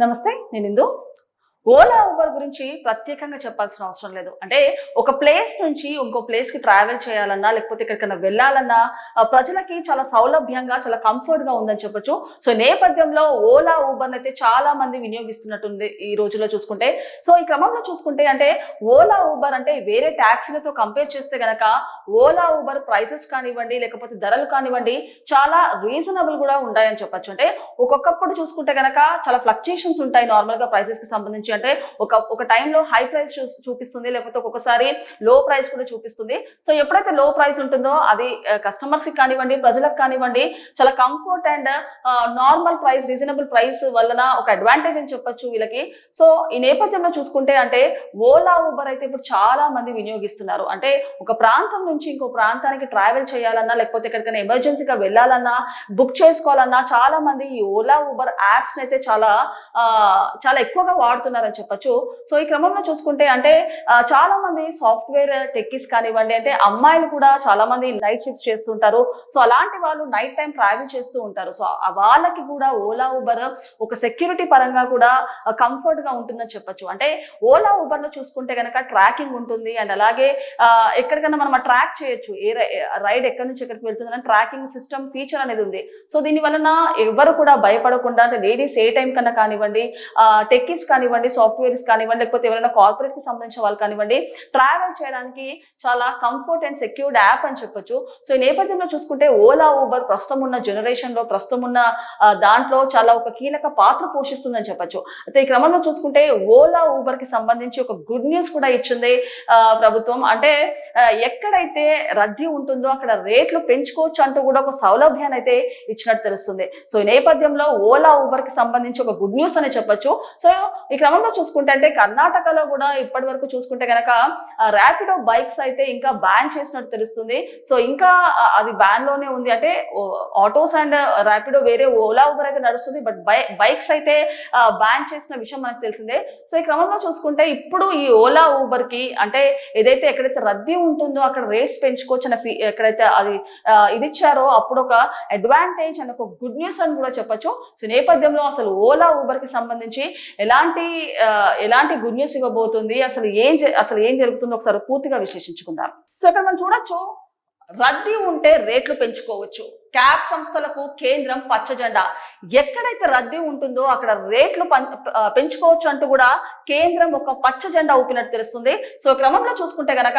నమస్తే నేను ఇందు. ఓలా ఊబర్ గురించి ప్రత్యేకంగా చెప్పాల్సిన అవసరం లేదు. అంటే ఒక ప్లేస్ నుంచి ఇంకో ప్లేస్కి ట్రావెల్ చేయాలన్నా లేకపోతే ఎక్కడికైనా వెళ్ళాలన్నా ప్రజలకి చాలా సౌలభ్యంగా చాలా కంఫర్ట్గా ఉందని చెప్పొచ్చు. సో నేపథ్యంలో ఓలా ఊబర్ అయితే చాలా మంది వినియోగిస్తున్నట్టుంది ఈ రోజుల్లో చూసుకుంటే. సో ఈ క్రమంలో చూసుకుంటే అంటే ఓలా ఊబర్ అంటే వేరే ట్యాక్సీలతో కంపేర్ చేస్తే గనక ఓలా ఊబర్ ప్రైసెస్ కానివ్వండి లేకపోతే ధరలు కానివ్వండి చాలా రీజనబుల్ కూడా ఉంటాయని చెప్పొచ్చు. అంటే ఒక్కొక్కప్పుడు చూసుకుంటే గనక చాలా ఫ్లక్చుయేషన్స్ ఉంటాయి నార్మల్గా ప్రైసెస్కి సంబంధించి. అంటే ఒక ఒక టైంలో హై ప్రైస్ చూపిస్తుంది లేకపోతే ఒక్కొక్కసారి లో ప్రైస్ కూడా చూపిస్తుంది. సో ఎప్పుడైతే లో ప్రైస్ ఉంటుందో అది కస్టమర్స్కి కానివ్వండి ప్రజలకు కానివ్వండి చాలా comfort and normal price reasonable price వలన ఒక అడ్వాంటేజ్ అని చెప్పొచ్చు వీళ్ళకి. సో ఈ నేపథ్యంలో చూసుకుంటే అంటే ఓలా ఊబర్ అయితే ఇప్పుడు చాలా మంది వినియోగిస్తున్నారు. అంటే ఒక ప్రాంతం నుంచి ఇంకో ప్రాంతానికి ట్రావెల్ చేయాలన్నా లేకపోతే ఎక్కడికైనా ఎమర్జెన్సీగా వెళ్ళాలన్నా బుక్ చేసుకోవాలన్నా చాలా మంది ఈ ఓలా ఊబర్ యాప్స్ అయితే చాలా చాలా ఎక్కువగా వాడుతున్నారు. ఉన్నారని చెప్పొచ్చు. సో ఈ క్రమంలో చూసుకుంటే అంటే చాలా మంది సాఫ్ట్వేర్ టెక్కిస్ కానివ్వండి అంటే అమ్మాయిలు కూడా చాలా మంది నైట్ షిఫ్ట్స్ చేస్తుంటారు. సో అలాంటి వాళ్ళు నైట్ టైం ట్రావెల్ చేస్తూ ఉంటారు. సో వాళ్ళకి కూడా ఓలా ఊబర్ ఒక సెక్యూరిటీ పరంగా కూడా కంఫర్ట్గా ఉంటుందని చెప్పొచ్చు. అంటే ఓలా ఊబర్లో చూసుకుంటే కనుక ట్రాకింగ్ ఉంటుంది. అండ్ అలాగే ఎక్కడికైనా మనం ట్రాక్ చేయొచ్చు. ఏ రైడ్ ఎక్కడి నుంచి ఎక్కడికి వెళ్తుందని ట్రాకింగ్ సిస్టమ్ ఫీచర్ అనేది ఉంది. సో దీని వలన ఎవరు కూడా భయపడకుండా అంటే లేడీస్ ఏ టైం కన్నా కానివ్వండి టెక్కీస్ కానివ్వండి సాఫ్ట్వేర్స్ కానివ్వండి లేకపోతే ఎవరైనా కార్పొరేట్కి సంబంధించిన వాళ్ళు కానివ్వండి ట్రావెల్ చేయడానికి చాలా కంఫర్ట్ అండ్ సెక్యూర్డ్ యాప్ అని చెప్పొచ్చు. సో ఈ నేపథ్యంలో చూసుకుంటే ఓలా ఊబర్ ప్రస్తుతం ఉన్న జనరేషన్లో ప్రస్తుతం ఉన్న దాంట్లో చాలా ఒక కీలక పాత్ర పోషిస్తుందని చెప్పొచ్చు. అయితే ఈ క్రమంలో చూసుకుంటే ఓలా ఊబర్కి సంబంధించి ఒక గుడ్ న్యూస్ కూడా ఇచ్చింది ప్రభుత్వం. అంటే ఎక్కడైతే రద్దీ ఉంటుందో అక్కడ రేట్లు పెంచుకోవచ్చు అంటూ కూడా ఒక సౌలభ్యాన్ని అయితే ఇచ్చినట్టు తెలుస్తుంది. సో ఈ నేపథ్యంలో ఓలా ఊబర్కి సంబంధించి ఒక గుడ్ న్యూస్ అని చెప్పొచ్చు. సో ఈ క్రమంలో చూసుకుంటే అంటే కర్ణాటకలో కూడా ఇప్పటి వరకు చూసుకుంటే కనుక ర్యాపిడో బైక్స్ అయితే ఇంకా బ్యాన్ చేసినట్టు తెలుస్తుంది. సో ఇంకా అది బ్యాన్లోనే ఉంది. అంటే ఆటోస్ అండ్ ర్యాపిడో వేరే ఓలా ఊబర్ అయితే నడుస్తుంది. బట్ బైక్స్ అయితే బ్యాన్ చేసిన విషయం మనకు తెలిసిందే. సో ఈ క్రమంలో చూసుకుంటే ఇప్పుడు ఈ ఓలా ఊబర్కి అంటే ఏదైతే ఎక్కడైతే రద్దీ ఉంటుందో అక్కడ రేట్స్ పెంచుకోవచ్చు అన్న ఫీ- ఎక్కడైతే అది ఇది ఇచ్చారో అప్పుడు ఒక అడ్వాంటేజ్ అని ఒక గుడ్ న్యూస్ అని కూడా చెప్పొచ్చు. సో నేపథ్యంలో అసలు ఓలా ఊబర్కి సంబంధించి ఎలాంటి ఎలాంటి గుడ్ న్యూస్ ఇవ్వబోతుంది? అసలు ఏం జ- అసలు ఏం జరుగుతుందో ఒకసారి పూర్తిగా విశ్లేషించుకుందాం. సో ఇక్కడ మనం చూడొచ్చు రద్దీ ఉంటే రేట్లు పెంచుకోవచ్చు. క్యాబ్ సంస్థలకు కేంద్రం పచ్చజెండా. ఎక్కడైతే రద్దీ ఉంటుందో అక్కడ రేట్లు పం- పెంచుకోవచ్చు అంటూ కూడా కేంద్రం ఒక పచ్చ జెండా ఊపినట్టు తెలుస్తుంది. సో క్రమంలో చూసుకుంటే గనక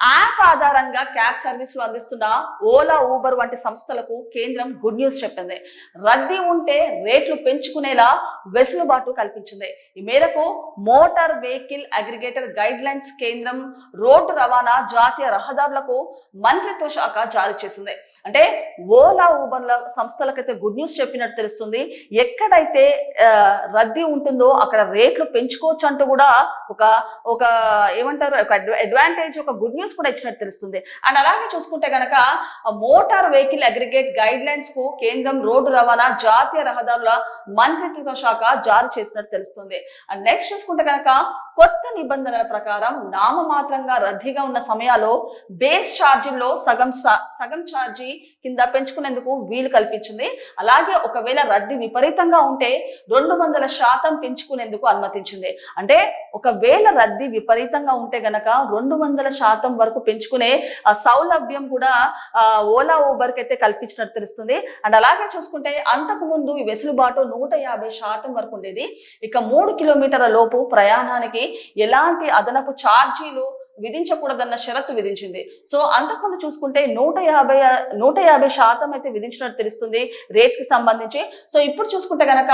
యాప్ ఆధారంగా క్యాబ్ సర్వీసులు అందిస్తున్న ఓలా ఊబర్ వంటి సంస్థలకు కేంద్రం గుడ్ న్యూస్ చెప్పింది. రద్దీ ఉంటే రేట్లు పెంచుకునేలా వెసులుబాటు కల్పించింది. ఈ మేరకు motor vehicle aggregator guidelines కేంద్రం రోడ్డు రవాణా జాతీయ రహదారులకు మంత్రిత్వ శాఖ జారీ చేసింది. అంటే ఓలా ఊబర్ల సంస్థలకైతే గుడ్ న్యూస్ చెప్పినట్టు తెలుస్తుంది. ఎక్కడైతే రద్దీ ఉంటుందో అక్కడ రేట్లు పెంచుకోవచ్చు అంటూ కూడా ఒక ఒక ఏమంటారు ఒక అడ్వాంటేజ్ ఒక గుడ్ న్యూస్ కూడా ఇచ్చినట్టు తెలుస్తుంది. అండ్ అలాగే చూసుకుంటే గనక మోటార్ వెహికల్ అగ్రిగేట్ గైడ్ లైన్స్కు కేంద్రం రోడ్డు రవాణా జాతీయ రహదారుల మంత్రిత్వ శాఖ జారీ చేసినట్టు తెలుస్తుంది. అండ్ నెక్స్ట్ చూసుకుంటే కనుక కొత్త నిబంధనల ప్రకారం నామమాత్రంగా రద్దీగా ఉన్న సమయాల్లో బేస్ ఛార్జీల్లో సగం సగం ఛార్జీ కింద పెంచుకునేందుకు వీలు కల్పించింది. అలాగే ఒకవేళ రద్దీ విపరీతంగా ఉంటే రెండు వందల శాతం పెంచుకునేందుకు అనుమతించింది. అంటే ఒకవేళ రద్దీ విపరీతంగా ఉంటే గనక రెండు వందల శాతం వరకు పెంచుకునే ఆ, సౌలభ్యం కూడా ఓలా ఊబర్కి అయితే కల్పించినట్టు తెలుస్తుంది. అండ్ అలాగే చూసుకుంటే అంతకు ముందు ఈ వెసులుబాటు నూట యాభై శాతం వరకు ఉండేది. ఇక మూడు కిలోమీటర్ల లోపు ప్రయాణానికి ఎలాంటి అదనపు ఛార్జీలు విధించకూడదన్న షరతు విధించింది. సో అంతకుముందు చూసుకుంటే నూట యాభై నూట యాభై శాతం అయితే విధించినట్టు తెలుస్తుంది రేట్స్కి సంబంధించి. సో ఇప్పుడు చూసుకుంటే గనక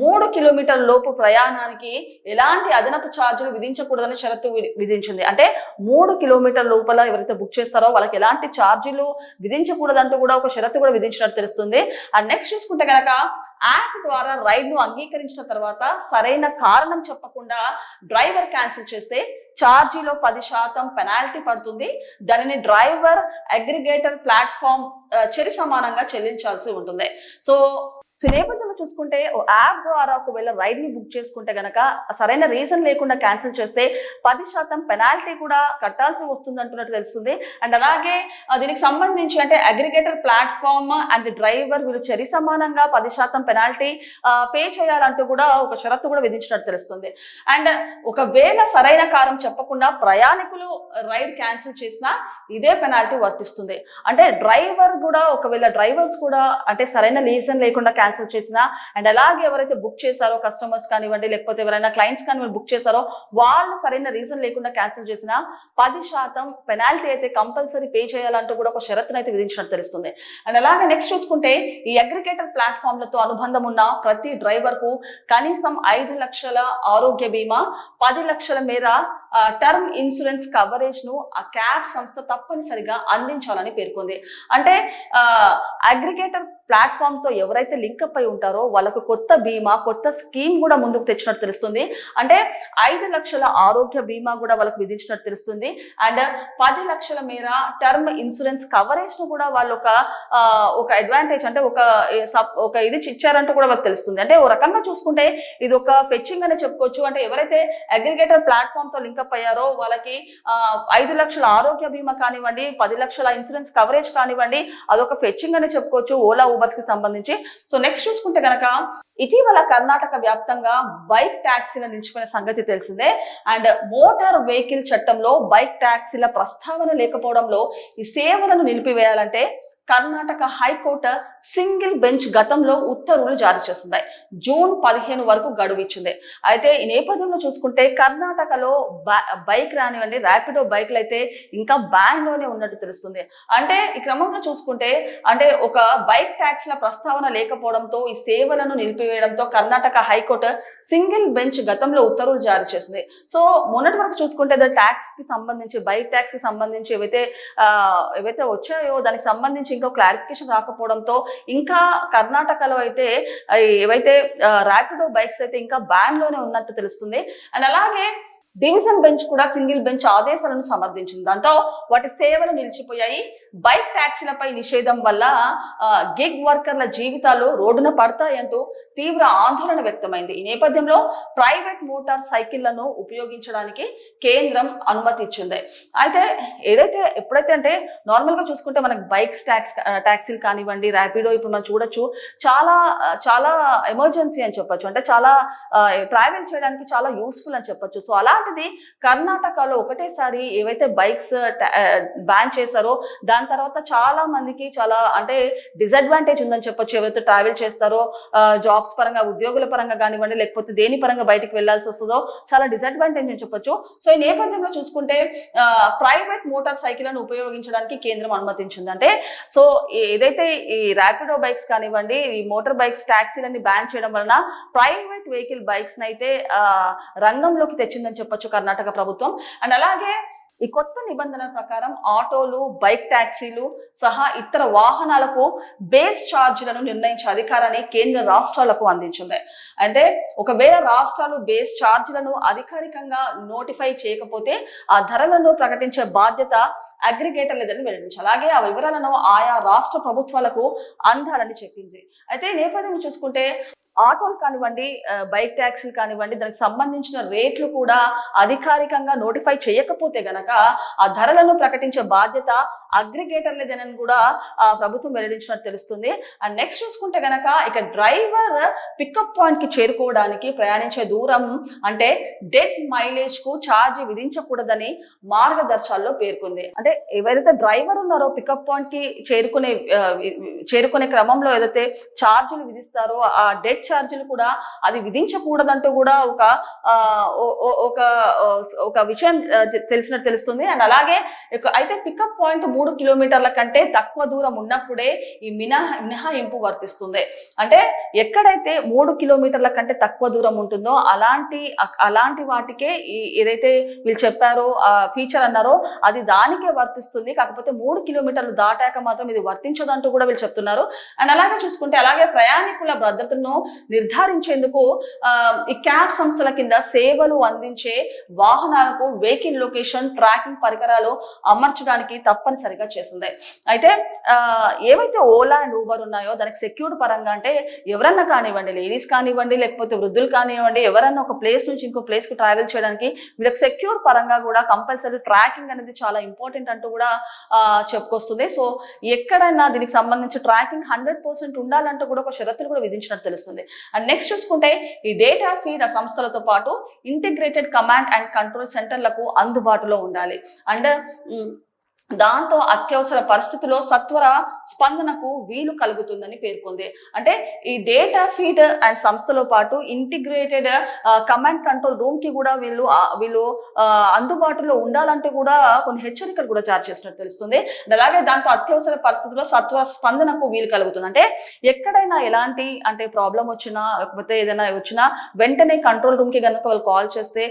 మూడు కిలోమీటర్ల లోపు ప్రయాణానికి ఎలాంటి అదనపు ఛార్జీలు విధించకూడదని షరతు విధించింది. అంటే మూడు కిలోమీటర్ లోపల ఎవరైతే బుక్ చేస్తారో వాళ్ళకి ఎలాంటి ఛార్జీలు విధించకూడదంటూ కూడా ఒక షరతు కూడా విధించినట్టు తెలుస్తుంది. అండ్ నెక్స్ట్ చూసుకుంటే గనక యాప్ ద్వారా రైడ్ను అంగీకరించిన తర్వాత సరైన కారణం చెప్పకుండా డ్రైవర్ క్యాన్సిల్ చేస్తే ఛార్జీలో పది శాతం పెనాల్టీ పడుతుంది. దానిని డ్రైవర్ అగ్రిగేటర్ ప్లాట్ఫామ్ చెరి సమానంగా చెల్లించాల్సి ఉంటుంది. సో సో నేపథ్యంలో చూసుకుంటే ఓ యాప్ ద్వారా ఒకవేళ రైడ్ని బుక్ చేసుకుంటే గనక సరైన రీజన్ లేకుండా క్యాన్సిల్ చేస్తే పది శాతం పెనాల్టీ కూడా కట్టాల్సి వస్తుంది అంటున్నట్టు తెలుస్తుంది. అండ్ అలాగే దీనికి సంబంధించి అంటే అగ్రిగేటర్ ప్లాట్ఫామ్ అండ్ డ్రైవర్ వీళ్ళు చరి సమానంగా పది శాతం పెనాల్టీ పే చేయాలంటూ కూడా ఒక షరతు కూడా విధించినట్టు తెలుస్తుంది. అండ్ ఒకవేళ సరైన కారం చెప్పకుండా ప్రయాణికులు రైడ్ క్యాన్సిల్ చేసినా ఇదే పెనాల్టీ వర్తిస్తుంది. అంటే డ్రైవర్ కూడా ఒకవేళ డ్రైవర్స్ కూడా అంటే సరైన రీజన్ లేకుండా క్యాన్సిల్ చేసినా అండ్ అలాగే ఎవరైతే బుక్ చేశారో కస్టమర్స్ కానివ్వండి లేకపోతే ఎవరైనా క్లయింట్స్ కానివ్వండి బుక్ చేశారో వాళ్ళు సరైన రీజన్ లేకుండా క్యాన్సిల్ చేసినా పది శాతం పెనాల్టీ అయితే కంపల్సరీ పే చేయాలంటూ కూడా ఒక షరత్ను అయితే విధించినట్టు తెలుస్తుంది. అండ్ అలాగే నెక్స్ట్ చూసుకుంటే ఈ అగ్రిగేటర్ ప్లాట్ఫామ్లతో అనుబంధం ఉన్న ప్రతి డ్రైవర్కు కనీసం ఐదు లక్షల ఆరోగ్య బీమా పది లక్షల మేర టర్మ్ ఇన్సూరెన్స్ కవరేజ్ను ఆ క్యాబ్ సంస్థ తప్పనిసరిగా అందించాలని పేర్కొంది. అంటే అగ్రిగేటర్ ప్లాట్ఫామ్తో ఎవరైతే లింకప్ అయి ఉంటారో వాళ్ళకు కొత్త బీమా కొత్త స్కీమ్ కూడా ముందుకు తెచ్చినట్టు తెలుస్తుంది. అంటే ఐదు లక్షల ఆరోగ్య బీమా కూడా వాళ్ళకు విధించినట్టు తెలుస్తుంది. అండ్ పది లక్షల మేర టర్మ్ ఇన్సూరెన్స్ కవరేజ్ను కూడా వాళ్ళు ఒక ఒక అడ్వాంటేజ్ అంటే ఒక ఒక ఇది ఇచ్చారంటూ కూడా వాళ్ళకి తెలుస్తుంది. అంటే ఓ రకంగా చూసుకుంటే ఇది ఒక ఫెచ్చింగ్ అనే చెప్పుకోవచ్చు. అంటే ఎవరైతే అగ్రిగేటర్ ప్లాట్ఫామ్తో లింకప్ అయ్యారో వాళ్ళకి ఐదు లక్షల ఆరోగ్య బీమా కానివ్వండి పది లక్షల ఇన్సూరెన్స్ కవరేజ్ కానివ్వండి అదొక ఫెచ్చింగ్ అని చెప్పుకోవచ్చు ఓలా ఊబర్స్కి సంబంధించి. సో నెక్స్ట్ చూసుకుంటే కనుక ఇటీవల కర్ణాటక వ్యాప్తంగా బైక్ ట్యాక్సీల నిలుచుకునే సంగతి తెలిసిందే. అండ్ మోటార్ వెహికల్ చట్టంలో బైక్ ట్యాక్సీల ప్రస్తావన లేకపోవడంలో ఈ సేవలను నిలిపివేయాలంటే Karnataka high court single bench గతంలో ఉత్తర్వులు జారీ చేసింది. జూన్ పదిహేను వరకు గడువు ఇచ్చింది. అయితే ఈ నేపథ్యంలో చూసుకుంటే కర్ణాటకలో బైక్ రానివ్వండి ర్యాపిడో బైక్లు అయితే ఇంకా బ్యాన్లోనే ఉన్నట్టు తెలుస్తుంది. అంటే ఈ క్రమంలో చూసుకుంటే అంటే ఒక బైక్ ట్యాక్స్ల ప్రస్తావన లేకపోవడంతో ఈ సేవలను నిలిపివేయడంతో Karnataka high court single bench గతంలో ఉత్తర్వులు జారీ చేసింది. సో మొన్నటి వరకు చూసుకుంటే ట్యాక్స్కి సంబంధించి బైక్ ట్యాక్స్కి సంబంధించి ఏవైతే ఏవైతే వచ్చాయో దానికి సంబంధించి ఇంకో క్లారిఫికేషన్ రాకపోవడంతో ఇంకా కర్ణాటకలో అయితే ఏవైతే ర్యాపిడో బైక్స్ అయితే ఇంకా బ్యాన్లోనే ఉన్నట్టు తెలుస్తుంది. అండ్ అలాగే డివిజన్ బెంచ్ కూడా సింగిల్ బెంచ్ ఆదేశాలను సమర్థించింది. దాంతో వాటి సేవలు నిలిచిపోయాయి. బైక్ ట్యాక్సీలపై నిషేధం వల్ల గిగ్ వర్కర్ల జీవితాలు రోడ్డున పడతాయంటూ తీవ్ర ఆందోళన వ్యక్తమైంది. ఈ నేపథ్యంలో ప్రైవేట్ మోటార్ సైకిళ్ళను ఉపయోగించడానికి కేంద్రం అనుమతి ఇచ్చింది అయితే ఏదైతే ఎప్పుడైతే అంటే నార్మల్గా చూసుకుంటే మనకి బైక్స్ ట్యాక్స్ ట్యాక్సీలు కానివ్వండి ర్యాపిడో ఇప్పుడు మనం చూడొచ్చు. చాలా చాలా ఎమర్జెన్సీ అని చెప్పొచ్చు. అంటే చాలా ట్రావెల్ చేయడానికి చాలా యూస్ఫుల్ అని చెప్పొచ్చు. సో అలాంటిది కర్ణాటకలో ఒకటేసారి ఏవైతే బైక్స్ బ్యాన్ చేశారో దాని దాని తర్వాత చాలా మందికి చాలా అంటే డిసడ్వాంటేజ్ ఉందని చెప్పొచ్చు. ఎవరైతే ట్రావెల్ చేస్తారో జాబ్స్ పరంగా ఉద్యోగుల పరంగా కానివ్వండి లేకపోతే దేని పరంగా బయటకు వెళ్ళాల్సి వస్తుందో చాలా డిసడ్వాంటేజ్ అని చెప్పొచ్చు. సో ఈ నేపథ్యంలో చూసుకుంటే ప్రైవేట్ మోటార్ సైకిళ్ళను ఉపయోగించడానికి కేంద్రం అనుమతించింది. అంటే సో ఏదైతే ఈ ర్యాపిడో బైక్స్ కానివ్వండి ఈ మోటార్ బైక్స్ ట్యాక్సీలన్నీ బ్యాన్ చేయడం వలన ప్రైవేట్ వెహికల్ బైక్స్ అయితే రంగంలోకి తెచ్చిందని చెప్పొచ్చు కర్ణాటక ప్రభుత్వం. అండ్ అలాగే ఈ కొత్త నిబంధనల ప్రకారం ఆటోలు బైక్ ట్యాక్సీలు సహా ఇతర వాహనాలకు బేస్ ఛార్జీలను నిర్ణయించే అధికారాన్ని కేంద్ర రాష్ట్రాలకు అందించింది. అంటే ఒకవేళ రాష్ట్రాలు బేస్ ఛార్జీలను అధికారికంగా నోటిఫై చేయకపోతే ఆ ధరలను ప్రకటించే బాధ్యత అగ్రిగేటర్ లేదని వెల్లడించి అలాగే ఆ వివరాలను ఆయా రాష్ట్ర ప్రభుత్వాలకు అందాలని చెప్పింది. అయితే నేపథ్యం చూసుకుంటే ఆటోలు కానివ్వండి బైక్ ట్యాక్సీలు కానివ్వండి దానికి సంబంధించిన రేట్లు కూడా అధికారికంగా నోటిఫై చేయకపోతే గనక ఆ ధరలను ప్రకటించే బాధ్యత అగ్రిగేటర్ లేదని కూడా ప్రభుత్వం వెల్లడించినట్టు తెలుస్తుంది. అండ్ నెక్స్ట్ చూసుకుంటే గనక ఇక డ్రైవర్ పికప్ పాయింట్కి చేరుకోవడానికి ప్రయాణించే దూరం అంటే డెడ్ మైలేజ్కు ఛార్జ్ విధించకూడదని మార్గదర్శాల్లో పేర్కొంది. అంటే ఎవరైతే డ్రైవర్ ఉన్నారో పికప్ పాయింట్కి చేరుకునే చేరుకునే క్రమంలో ఏదైతే ఛార్జీలు విధిస్తారో ఆ డెడ్ ఛార్జీలు కూడా అది విధించకూడదంటూ కూడా ఒక ఒక ఒక విషయం తెలిసినట్టు తెలుస్తుంది. అండ్ అలాగే అయితే పికప్ పాయింట్ మూడు కిలోమీటర్ల కంటే తక్కువ దూరం ఉన్నప్పుడే ఈ మినహా మినహాయింపు వర్తిస్తుంది. అంటే ఎక్కడైతే మూడు కిలోమీటర్ల కంటే తక్కువ దూరం ఉంటుందో అలాంటి అలాంటి వాటికే ఈ ఏదైతే వీళ్ళు చెప్పారో ఆ ఫీచర్ అన్నారో అది దానికే వర్తిస్తుంది. కాకపోతే మూడు కిలోమీటర్లు దాటాక మాత్రం ఇది వర్తించదంటూ కూడా వీళ్ళు చెప్తున్నారు. అండ్ అలాగే చూసుకుంటే అలాగే ప్రయాణికుల భద్రతను నిర్ధారించేందుకు ఈ క్యాబ్ సంస్థల కింద సేవలు అందించే వాహనాలకు వెహికల్ లొకేషన్ ట్రాకింగ్ పరికరాలు అమర్చడానికి తప్పనిసరిగా చేసింది అయితే ఏవైతే ఓలా అండ్ ఊబర్ ఉన్నాయో దానికి సెక్యూర్డ్ పరంగా అంటే ఎవరన్నా కానివ్వండి లేడీస్ కానివ్వండి లేకపోతే వృద్ధులు కానివ్వండి ఎవరన్నా ఒక ప్లేస్ నుంచి ఇంకో ప్లేస్కి ట్రావెల్ చేయడానికి వీళ్ళకి సెక్యూర్ పరంగా కూడా కంపల్సరీ ట్రాకింగ్ అనేది చాలా ఇంపార్టెంట్ అంటూ కూడా చెప్పుకొస్తుంది. సో ఎక్కడైనా దీనికి సంబంధించి ట్రాకింగ్ హండ్రెడ్ పర్సెంట్ ఉండాలంటూ కూడా ఒక షరతులు కూడా విధించినట్టు తెలుస్తుంది. అండ్ నెక్స్ట్ చూసుకుంటే ఈ డేటా ఫీడ్ ఆ సంస్థలతో పాటు ఇంటిగ్రేటెడ్ కమాండ్ అండ్ కంట్రోల్ సెంటర్లకు అందుబాటులో ఉండాలి. అండ్ దాంతో అత్యవసర పరిస్థితిలో సత్వర స్పందనకు వీలు కలుగుతుందని పేర్కొంది. అంటే ఈ డేటా ఫీడ్ అండ్ సంస్థలో పాటు ఇంటిగ్రేటెడ్ కమాండ్ కంట్రోల్ రూమ్కి కూడా వీళ్ళు వీళ్ళు అందుబాటులో ఉండాలంటే కూడా కొన్ని హెచ్చరికలు కూడా జారీ చేసినట్టు తెలుస్తుంది. అలాగే దాంతో అత్యవసర పరిస్థితిలో సత్వర స్పందనకు వీలు కలుగుతుంది. అంటే ఎక్కడైనా ఎలాంటి అంటే ప్రాబ్లం వచ్చినా లేకపోతే ఏదైనా వచ్చినా వెంటనే కంట్రోల్ రూమ్కి కనుక వాళ్ళు కాల్ చేస్తే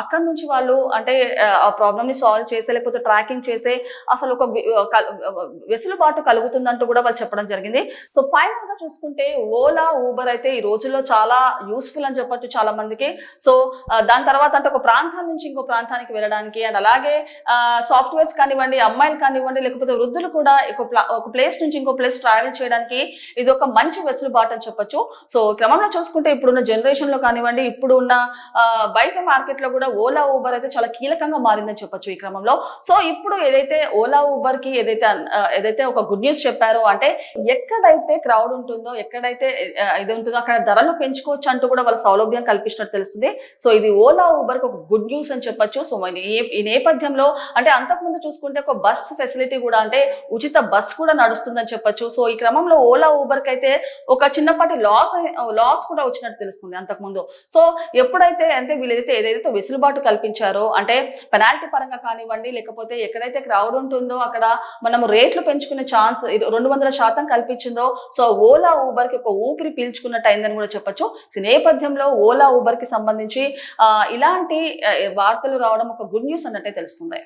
అక్కడ నుంచి వాళ్ళు అంటే ఆ, ఆ ప్రాబ్లమ్ని సాల్వ్ చేసే లేకపోతే ట్రాకింగ్ చేసే అసలు ఒక వెసులుబాటు కలుగుతుందంటూ కూడా వాళ్ళు చెప్పడం జరిగింది. సో ఫైనల్గా చూసుకుంటే ఓలా ఊబర్ అయితే ఈ రోజుల్లో చాలా యూస్ఫుల్ అని చెప్పొచ్చు చాలా మందికి సో దాని తర్వాత అంటే ఒక ప్రాంతం నుంచి ఇంకో ప్రాంతానికి వెళ్ళడానికి అండ్ అలాగే సాఫ్ట్వేర్స్ కానివ్వండి అమ్మాయిలు కానివ్వండి లేకపోతే వృద్ధులు కూడా ఒక ఒక ప్లేస్ నుంచి ఇంకో ప్లేస్ ట్రావెల్ చేయడానికి ఇది ఒక మంచి వెసులుబాటు అని చెప్పొచ్చు. సో క్రమంలో చూసుకుంటే ఇప్పుడున్న జనరేషన్లో కానివ్వండి ఇప్పుడు ఉన్న బయట మార్కెట్లో కూడా ఓలా ఊబర్ అయితే చాలా కీలకంగా మారిందని చెప్పొచ్చు ఈ క్రమంలో. సో ఇప్పుడు ఏదైతే ఓలా ఊబర్కి ఏదైతే ఏదైతే ఒక గుడ్ న్యూస్ చెప్పారో అంటే ఎక్కడైతే క్రౌడ్ ఉంటుందో ఎక్కడైతే ఇది ఉంటుందో అక్కడ ధరలు పెంచుకోవచ్చు అంటూ కూడా వాళ్ళ సౌలభ్యం కల్పించినట్టు తెలుస్తుంది. సో ఇది ఓలా ఊబర్కి ఒక గుడ్ న్యూస్ అని చెప్పొచ్చు. సో ఈ- ఈ నేపథ్యంలో అంటే అంతకుముందు చూసుకుంటే ఒక బస్ ఫెసిలిటీ కూడా అంటే ఉచిత బస్ కూడా నడుస్తుందని చెప్పొచ్చు. సో ఈ క్రమంలో ఓలా ఊబర్కి అయితే ఒక చిన్నపాటి లాస్ లాస్ కూడా వచ్చినట్టు తెలుస్తుంది అంతకుముందు. సో ఎప్పుడైతే అంటే వీళ్ళైతే ఏదైతే వెసులుబాటు కల్పించారో అంటే పెనాల్టీ పరంగా కానివ్వండి లేకపోతే ఎక్కడైతే క్రౌడ్ ఉంటుందో అక్కడ మనము రేట్లు పెంచుకునే ఛాన్స్ రెండు వందల శాతం కల్పించిందో సో ఓలా ఊబర్కి ఒక ఊపిరి పీల్చుకున్నట్టు అయిందని కూడా చెప్పొచ్చు. సో నేపథ్యంలో ఓలా ఊబర్కి సంబంధించి ఇలాంటి వార్తలు రావడం ఒక గుడ్ న్యూస్ అన్నట్టే తెలుస్తుంది.